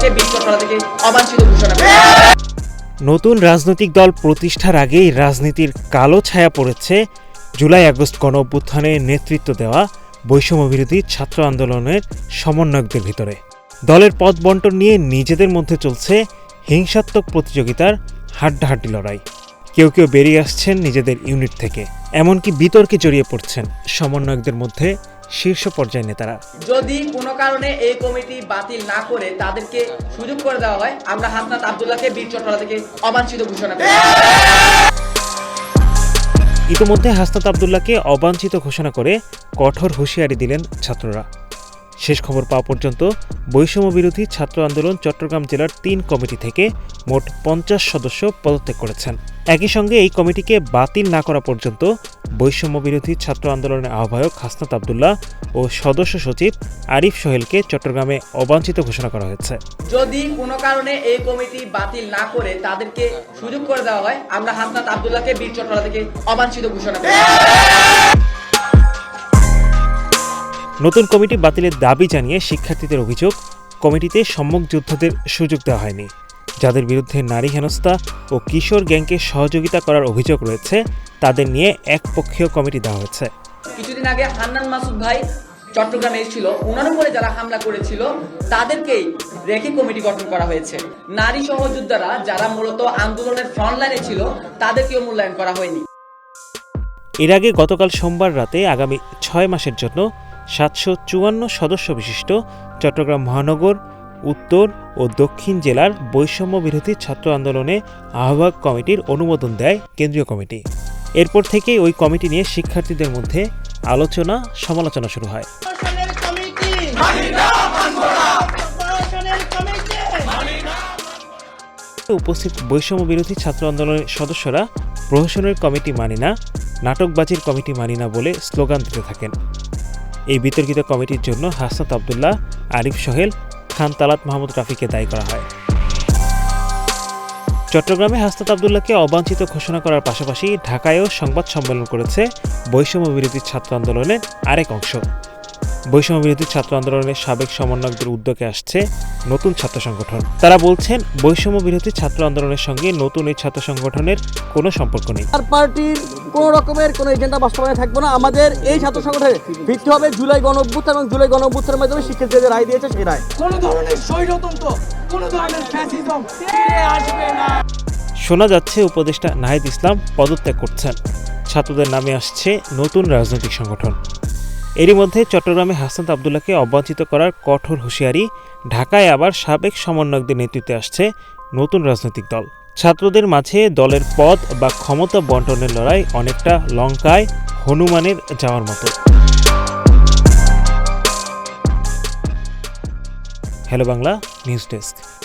চট্টলা থেকে অবাঞ্ছিত ঘোষণা করে। নতুন রাজনৈতিক দল প্রতিষ্ঠার আগেই রাজনীতির কালো ছায়া পড়েছে জুলাই আগস্ট গণ অভ্যুত্থানে নেতৃত্ব দেওয়া বৈষম্য বিরোধী ছাত্র আন্দোলনের সমন্বয়কদের ভিতরে। দলের পদ বন্টন নিয়ে নিজেদের মধ্যে চলছে হিংসাত্মক প্রতিযোগিতার হাড্ডাহাড্ডি লড়াই। কেউ কেউ বেরিয়ে আসছেন নিজেদের ইউনিট থেকে, এমনকি বিতর্কে জড়িয়ে পড়ছেন সমন্বয়কদের মধ্যে শীর্ষ পর্যায়ের নেতারা। যদি কোনো কারণে এই কমিটি বাতিল না করে তাদেরকে সুযোগ করে দেওয়া হয় আমরা হাসনাত আবদুল্লাহকে বীর চট্টলা থেকে অবাঞ্ছিত ঘোষণা করি। ইতিমধ্যে হাসনাত আবদুল্লাহকে অবাঞ্ছিত ঘোষণা করে কঠোর হুঁশিয়ারি দিলেন ছাত্ররা। শেষ খবর পাওয়া পর্যন্ত বৈষম্য বিরোধী ছাত্র আন্দোলন চট্টগ্রাম জেলার তিন কমিটি থেকে মোট পঞ্চাশ সদস্য পদত্যাগ করেছেন। একই সঙ্গে এই কমিটিকে বাতিল না করা পর্যন্ত বৈষম্য বিরোধী ছাত্র আন্দোলনের আহ্বায়ক হাসনাত আবদুল্লাহ ও সদস্য সচিব আরিফ সোহেলকে চট্টগ্রামে অবাঞ্ছিত ঘোষণা করা হয়েছে। যদি কোনো কারণে এই কমিটি বাতিল না করে তাদেরকে সুযোগ করে দেওয়া হয়, আমরা হাসনাত আব্দুল্লাহকে বীর চট্টলা থেকে অবাঞ্ছিত ঘোষণা করি। নতুন কমিটি বাতিলের দাবি জানিয়ে শিক্ষার্থীদের অভিযোগ কমিটিতে সম্মুখ যোদ্ধাদের সুযোগ দেওয়া হয়নি। যাদের বিরুদ্ধে নারী হেনস্থা ও কিশোর গ্যাংকে সহযোগিতা করার অভিযোগ রয়েছে তাদের নিয়ে একপক্ষীয় কমিটি দেওয়া হয়েছে। কিছুদিন আগে হান্নান মাসুদ ভাই চট্টগ্রামে এসেছিল। ওনার উপরে যারা হামলা করেছিল তাদেরকেই রেখে কমিটি গঠন করা হয়েছে। নারী সহযোদ্ধারা যারা মূলত আন্দোলনের ফ্রন্ট লাইনে ছিল তাদেরকেও মূল্যায়ন করা হয়নি। এর আগে গতকাল সোমবার রাতে আগামী ছয় মাসের জন্য সাতশো চুয়ান্ন সদস্য বিশিষ্ট চট্টগ্রাম মহানগর উত্তর ও দক্ষিণ জেলার বৈষম্য বিরোধী ছাত্র আন্দোলনে আহ্বায়ক কমিটির অনুমোদন দেয় কেন্দ্রীয় কমিটি। এরপর থেকেই ওই কমিটি নিয়ে শিক্ষার্থীদের মধ্যে আলোচনা সমালোচনা শুরু হয়। উপস্থিত বৈষম্য বিরোধী ছাত্র আন্দোলনের সদস্যরা প্রহসনের কমিটি মানি না নাটকবাজির কমিটি মানি না বলে স্লোগান দিতে থাকেন। এই বিতর্কিত কমিটির জন্য হাসনাত আবদুল্লাহ, আরিফ সোহেল, খান তালাত মাহমুদ রাফিকে দায়ী করা হয়। চট্টগ্রামে হাসনাত আবদুল্লাহকে অবাঞ্ছিত ঘোষণা করার পাশাপাশি ঢাকায়ও সংবাদ সম্মেলন করেছে বৈষম্য বিরোধী ছাত্র আন্দোলনের আরেক অংশ। বৈষম্য বিরোধী ছাত্র আন্দোলনের সাবেক সমন্বয়কদের উদ্যোগে আসছে নতুন ছাত্র সংগঠন। তারা বলছেন বৈষম্য বিরোধী ছাত্র আন্দোলনের সঙ্গে নতুন এই ছাত্র সংগঠনের কোনো সম্পর্ক নেই। আর পার্টির কোনো রকমের কোনো এজেন্ডা বাস্তবায়নে থাকবে না। আমাদের এই ছাত্র সংগঠনের ভিত্তি হবে জুলাই গণ অভ্যুত্থান এবং জুলাই গণ অভ্যুত্থানের মাধ্যমে শিক্ষার্থীদের রায় দিয়েছে সেই রায়। কোন ধরনের স্বৈরতন্ত্র কোন ধরনের ফ্যাসিজম ফিরে আসবে না। শোনা যাচ্ছে উপদেষ্টা নাহিদ ইসলাম পদত্যাগ করছেন। ছাত্রদের নামে আসছে নতুন রাজনৈতিক সংগঠন। এরই মধ্যে চট্টগ্রামে হাসান আবদুল্লাহকে অবাঞ্ছিত করার কঠোর হুঁশিয়ারি, ঢাকায় আবার সাবেক সমন্বয়কদের নেতৃত্বে আসছে নতুন রাজনৈতিক দল। ছাত্রদের মাঝে দলের পদ বা ক্ষমতা বন্টনের লড়াই অনেকটা লঙ্কায় হনুমানের যাওয়ার মতো। Hello Bangla, news desk.